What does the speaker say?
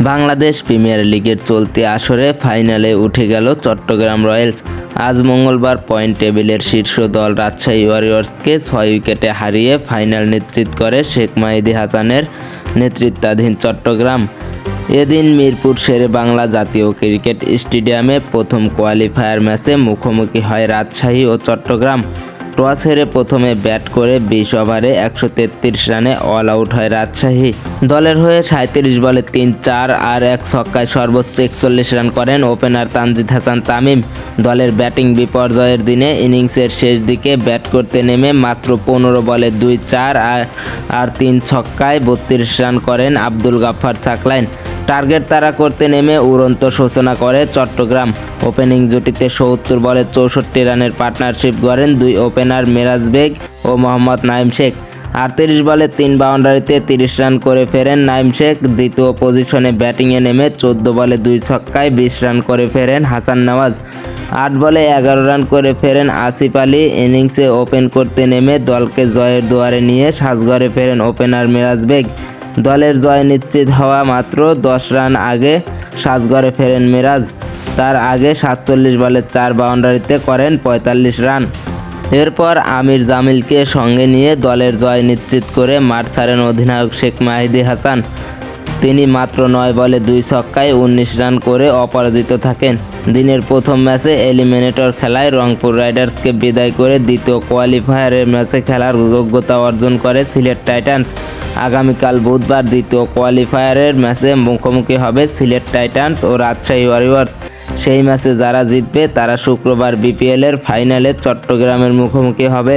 Bangladesh premier লিগের চলতি আসরে ফাইনালে উঠে গেল চট্টগ্রাম রয়্যালস। আজ মঙ্গলবার পয়েন্ট টেবিলের শীর্ষ দল রাজশাহী ওয়ারিয়র্সকে ছয় উইকেটে হারিয়ে ফাইনাল নিশ্চিত করে শেখ মাহিদি হাসানের নেতৃত্বাধীন চট্টগ্রাম। এদিন মিরপুর শেরে বাংলা জাতীয় ক্রিকেট স্টেডিয়ামে প্রথম কোয়ালিফায়ার ম্যাচে মুখোমুখি হয় রাজশাহী ও চট্টগ্রাম। টস হেরে প্রথমে ব্যাট করে বিশ ওভারে একশো তেত্রিশ রানে অল আউট হয় রাজশাহী। দলের হয়ে সাঁত্রিশ বলে তিন চার আর এক ছক্কায় সর্বোচ্চ একচল্লিশ রান করেন ওপেনার তানজিদ হাসান তামিম। দলের ব্যাটিং বিপর্যয়ের দিনে ইনিংসের শেষ দিকে ব্যাট করতে নেমে মাত্র পনেরো বলে দুই চার আর আর তিন ছক্কায় বত্রিশ রান করেন আব্দুল গাফফার সাকলাইন। টার্গেট তারা করতে নেমে উড়ন্ত সূচনা করে চট্টগ্রাম। ওপেনিং জুটিতে সত্তর বলে চৌষট্টি রানের পার্টনারশিপ গড়েন দুই ওপেনার মেরাজ বেগ ও মোহাম্মদ নাইম শেখ। আটত্রিশ বলে তিন বাউন্ডারিতে তিরিশ রান করে ফেরেন নাইম শেখ। দ্বিতীয় পজিশনে ব্যাটিংয়ে নেমে চোদ্দ বলে দুই ছক্কায় বিশ রান করে ফেরেন হাসান নওয়াজ। আট বলে এগারো রান করে ফেরেন আসিফ আলী। ইনিংসে ওপেন করতে নেমে দলকে জয়ের দুয়ারে নিয়ে সাজঘরে ফেরেন ওপেনার মিরাজ বেগ। দলের জয় নিশ্চিত হওয়া মাত্র দশ রান আগে সাজঘরে ফেরেন মিরাজ। তার আগে সাতচল্লিশ বলে চার বাউন্ডারিতে করেন পঁয়তাল্লিশ রান। এরপর আমির জামিলকে সঙ্গে নিয়ে দলের জয় নিশ্চিত করে মাঠ ছাড়েন অধিনায়ক শেখ মাহিদি হাসান। তিনি মাত্র নয় বলে দুই ছক্কায় উনিশ রান করে অপরাজিত থাকেন। দিনের প্রথম ম্যাচে এলিমিনেটর খেলায় রংপুর রাইডার্সকে বিদায় করে দ্বিতীয় কোয়ালিফায়ারের ম্যাচে খেলার যোগ্যতা অর্জন করে সিলেট টাইটান্স। আগামীকাল বুধবার দ্বিতীয় কোয়ালিফায়ারের ম্যাচে মুখোমুখি হবে সিলেট টাইটান্স ও রাজশাহী ওয়ারিয়র্স। সেই ম্যাচে যারা জিতবে তারা শুক্রবার বিপিএলের ফাইনালে চট্টগ্রামের মুখোমুখি হবে।